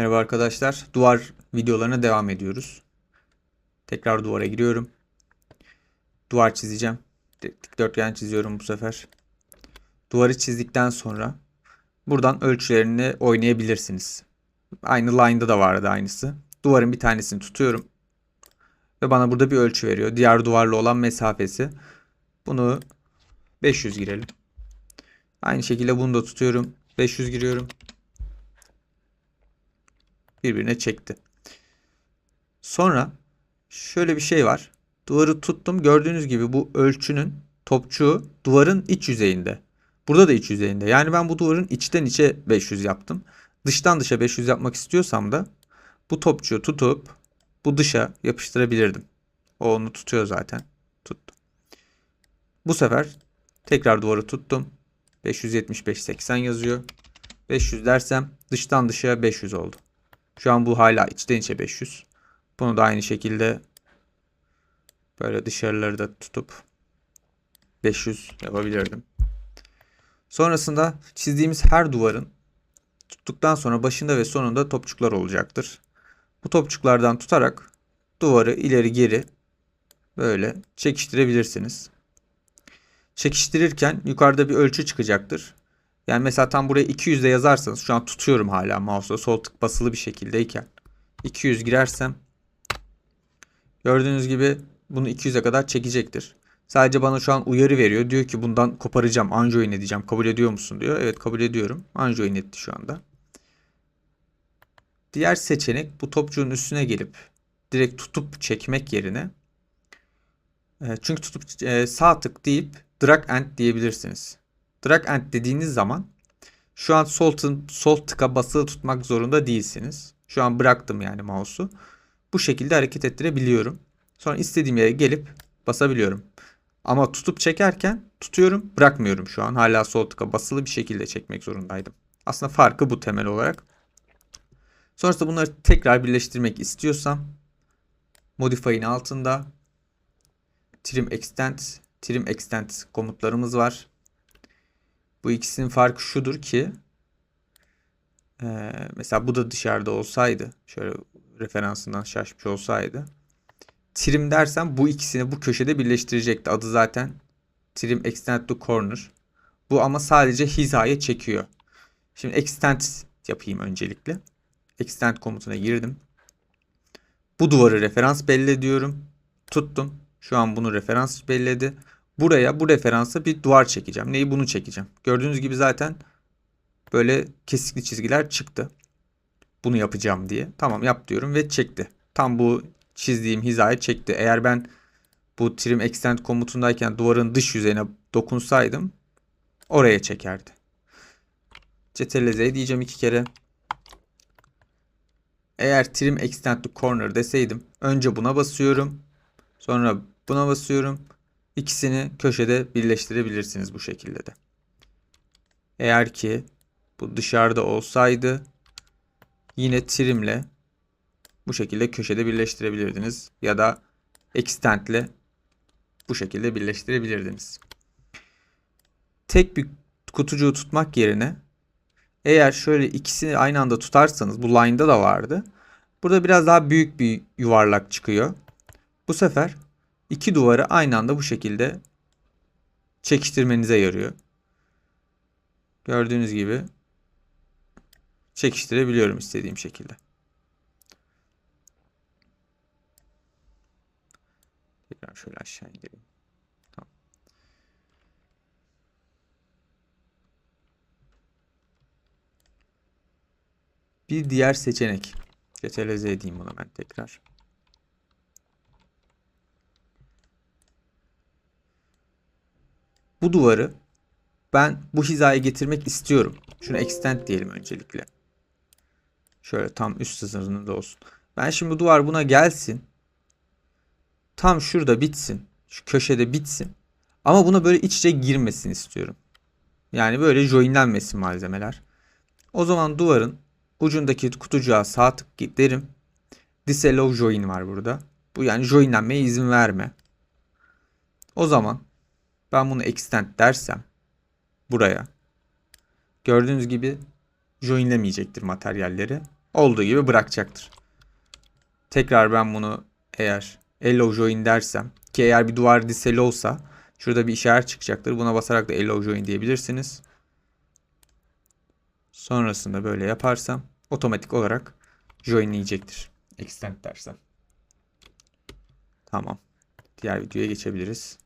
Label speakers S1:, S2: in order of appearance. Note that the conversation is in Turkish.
S1: Merhaba arkadaşlar. Duvar videolarına devam ediyoruz. Tekrar duvara giriyorum. Duvar çizeceğim. Dikdörtgen çiziyorum bu sefer. Duvarı çizdikten sonra buradan ölçülerini oynayabilirsiniz. Aynı line'da da vardı aynısı. Duvarın bir tanesini tutuyorum. Ve bana burada bir ölçü veriyor. Diğer duvarla olan mesafesi. Bunu 500 girelim. Aynı şekilde bunu da tutuyorum. 500 giriyorum birbirine çekti. Sonra şöyle bir şey var. Duvarı tuttum. Gördüğünüz gibi bu ölçünün topçuğu duvarın iç yüzeyinde. Burada da iç yüzeyinde. Yani ben bu duvarın içten içe 500 yaptım. Dıştan dışa 500 yapmak istiyorsam da bu topçuğu tutup bu dışa yapıştırabilirdim. O onu tutuyor zaten. Tuttu. Bu sefer tekrar duvarı tuttum. 575 80 yazıyor. 500 dersem dıştan dışa 500 oldu. Şu an bu hala içten içe 500. Bunu da aynı şekilde böyle dışarıları da tutup 500 yapabilirdim. Sonrasında çizdiğimiz her duvarın tuttuktan sonra başında ve sonunda topçuklar olacaktır. Bu topçuklardan tutarak duvarı ileri geri böyle çekiştirebilirsiniz. Çekiştirirken yukarıda bir ölçü çıkacaktır. Yani mesela tam buraya 200 de yazarsanız şu an tutuyorum hala mouse'la sol tık basılı bir şekildeyken 200 girersem gördüğünüz gibi bunu 200'e kadar çekecektir. Sadece bana şu an uyarı veriyor. Diyor ki bundan koparacağım. Anjoin edeceğim. Kabul ediyor musun diyor. Evet kabul ediyorum. Anjoin etti şu anda. Diğer seçenek bu topçuğun üstüne gelip direkt tutup çekmek yerine e, çünkü tutup e, sağ tık deyip drag and diyebilirsiniz. Drag and dediğiniz zaman şu an sol, sol tıka basılı tutmak zorunda değilsiniz. Şu an bıraktım yani mouse'u. Bu şekilde hareket ettirebiliyorum. Sonra istediğim yere gelip basabiliyorum. Ama tutup çekerken tutuyorum bırakmıyorum şu an. Hala sol tıka basılı bir şekilde çekmek zorundaydım. Aslında farkı bu temel olarak. Sonrasında bunları tekrar birleştirmek istiyorsam Modify'in altında Trim Extend, Trim Extend komutlarımız var. Bu ikisinin farkı şudur ki e, mesela bu da dışarıda olsaydı şöyle referansından şaşmış olsaydı trim dersem bu ikisini bu köşede birleştirecekti. Adı zaten trim extend to corner. Bu ama sadece hizaya çekiyor. Şimdi extend yapayım öncelikle. Extend komutuna girdim. Bu duvarı referans belli ediyorum. Tuttum. Şu an bunu referans belledi. Buraya bu referansa bir duvar çekeceğim. Neyi bunu çekeceğim. Gördüğünüz gibi zaten böyle kesikli çizgiler çıktı. Bunu yapacağım diye. Tamam yap diyorum ve çekti. Tam bu çizdiğim hizaya çekti. Eğer ben bu trim extend komutundayken duvarın dış yüzeyine dokunsaydım oraya çekerdi. Ctrl Z diyeceğim iki kere. Eğer trim extend to corner deseydim önce buna basıyorum. Sonra buna basıyorum. İkisini köşede birleştirebilirsiniz bu şekilde de. Eğer ki bu dışarıda olsaydı yine trimle bu şekilde köşede birleştirebilirdiniz ya da extendle bu şekilde birleştirebilirdiniz. Tek bir kutucuğu tutmak yerine eğer şöyle ikisini aynı anda tutarsanız bu line'da da vardı. Burada biraz daha büyük bir yuvarlak çıkıyor. Bu sefer iki duvarı aynı anda bu şekilde çekiştirmenize yarıyor. Gördüğünüz gibi çekiştirebiliyorum istediğim şekilde. Tekrar şöyle aşağı indireyim. Bir diğer seçenek. Z edeyim bunu ben tekrar. Bu duvarı ben bu hizaya getirmek istiyorum. Şunu extend diyelim öncelikle. Şöyle tam üst sınırında olsun. Ben şimdi duvar buna gelsin. Tam şurada bitsin. Şu köşede bitsin. Ama buna böyle iç içe girmesin istiyorum. Yani böyle joinlenmesin malzemeler. O zaman duvarın ucundaki kutucuğa sağ tık derim. Disallow join var burada. Bu yani joinlenmeye izin verme. O zaman ben bunu extend dersem buraya gördüğünüz gibi joinlemeyecektir materyalleri. olduğu gibi bırakacaktır. Tekrar ben bunu eğer allow join dersem ki eğer bir duvar diseli olsa şurada bir işaret çıkacaktır. Buna basarak da allow join diyebilirsiniz. Sonrasında böyle yaparsam otomatik olarak joinleyecektir. Extend dersem. Tamam. Diğer videoya geçebiliriz.